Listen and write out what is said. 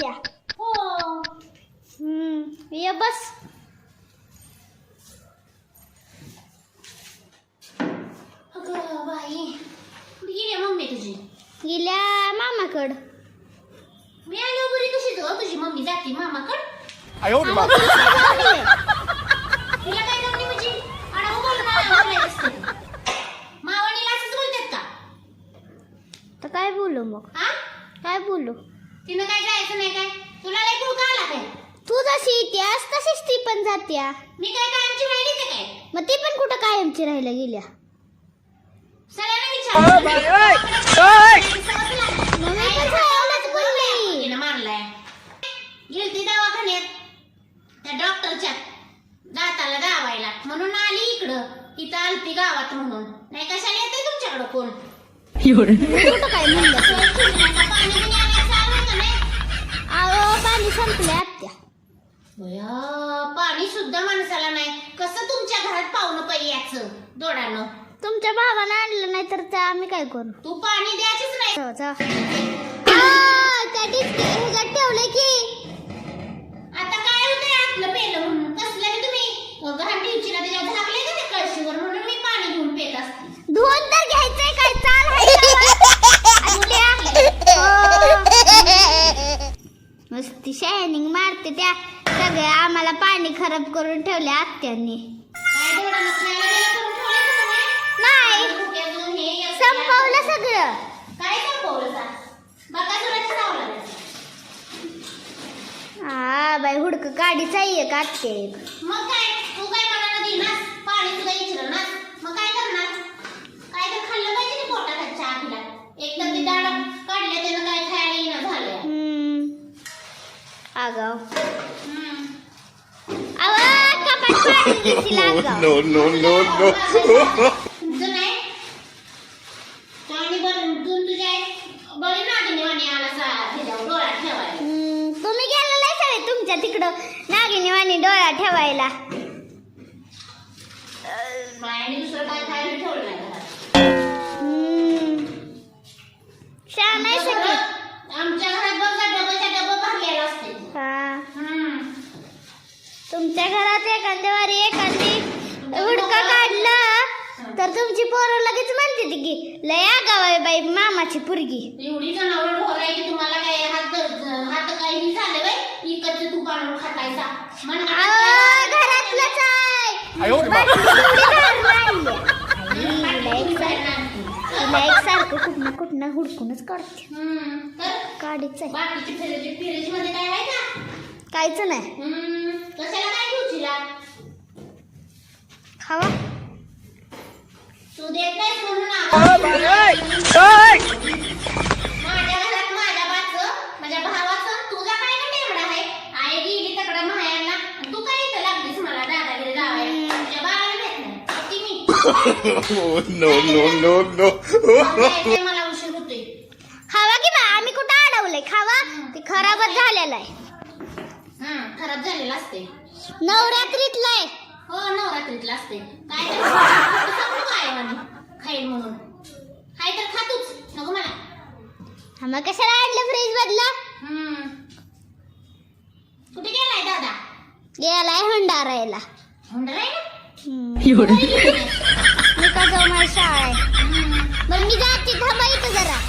आत्या हो हम्म ये बस अगं बाई कुठे गेली आहे मम्मी तुझी गेल्या मामाकड मी आलो बरी कशी तू तुझी मम्मी जाते मामाकड 哎呦我的妈！ तिला काय जमली म्हणजे आडा बोल बोलायचं असतं मावानीला असंच बोलतात का तर काय बोलू मग हा काय बोलू तिनं काय जायचं नाही काय? तुला लय कुळका आला काय? तू जशी इतिहास तशीच ती पण जात्या मी काय कायमची राहिली ते काय? मग ती पण कुठं कायमची राहायला गेल्या? सगळ्यांना विचार. मग मी पण सगळ्यालाच बोलली. तिनं मारलाय. गेलती दवाखान्यात. त्या डॉक्टरच्या दाताला दावायला म्हणून आली इकडं. इथं आलती गावात म्हणून. नाही कशाला येते तुमच्याकडं कोण कुठं काय म्हणलं? पाणी बिणी अहो पाणी संपले आत्या. बया, पाणी सुद्धा माणसाला नाही. कसं तुमच्या घरात पाहुणं पाहिजे याचं? दोडानं. तुमच्या भावानं आणलं नाही तर त्या आम्ही काय करू? तू पाणी द्यायचीच नाही. जाऊ, जाऊ. आ, त्या डिस्की ह्याच्यात ठेवलंय की आता काय होतंय आतलं पेलं म्हणून कसलं की तुम्ही घाण ठेवची ना त्याच्यात झाकले का त्या कळशीवर म्हणून मी पाणी घेऊन पेत असते धुवून तर घ्यायचंय काय चाल हाय का? आत्या. हो. मस्ती शायनिंग मारते त्या. सगळ्या आम्हाला पाणी खराब करून ठेवले आत्यांनी. नाही. संपवलं सगळं. हा बाई हुडक गाडीच आहे का आत्या एक. मग काय? तू काय देणार पाणी सुद्धा इचरणार मग काय करणार काय तर खाल्लं पाहिजे ना पोटात चहा पिला एक तर ते डाळ काढल्या त्यानं काय खायला येणं झालं हम्म आगाव हम्म. अव कपाट पाडून देशील आगाव No no no no! तुमचं नाही तो आणि बरं तू तुझ्या बरी नागिनी वाणी आला सा त्याच्यावर डोळा ठेवायला हम्म, तुम्ही गेलेला सगळे तुमच्या तिकडं नागिनी वाणी डोळा ठेवायला दुसरं काय तुमच्या घरात एखाद्यावर एखादी हुडका काढला. तर तुमची पोरं लगेच म्हणते ती की लय गावा बाई मामाची पुरगी. एवढी जनावर ढोर की तुम्हाला काय हात हात काही झाले बाई इकडचे तू पाणी खातायचा मन घरातलंच हुडकूनच काढते. काढीच काहीच नाही. आणि तू काय इथं लागलीस मला उशीर होतोय. खावा की बा? आम्ही कुठं अडवलंय? खावा? ते खराबच झालेलं आहे. हं, खराब झालेला असते नवरात्रीतलं आहे. हो नवरात्रीतला असते काय तर थोडं सांगू काय म्हणे खाईल म्हणून. खाय तर खातूच नको मला. मग कशाला आणलं फ्रीज मधला? हम्म. कुठे गेलाय दादा? गेलाय हंडारायला. हुंडा आहे ना हम्म. मी का जाऊ माझी शाळा आहे बरं मी जाते. थांबा इथं जरा.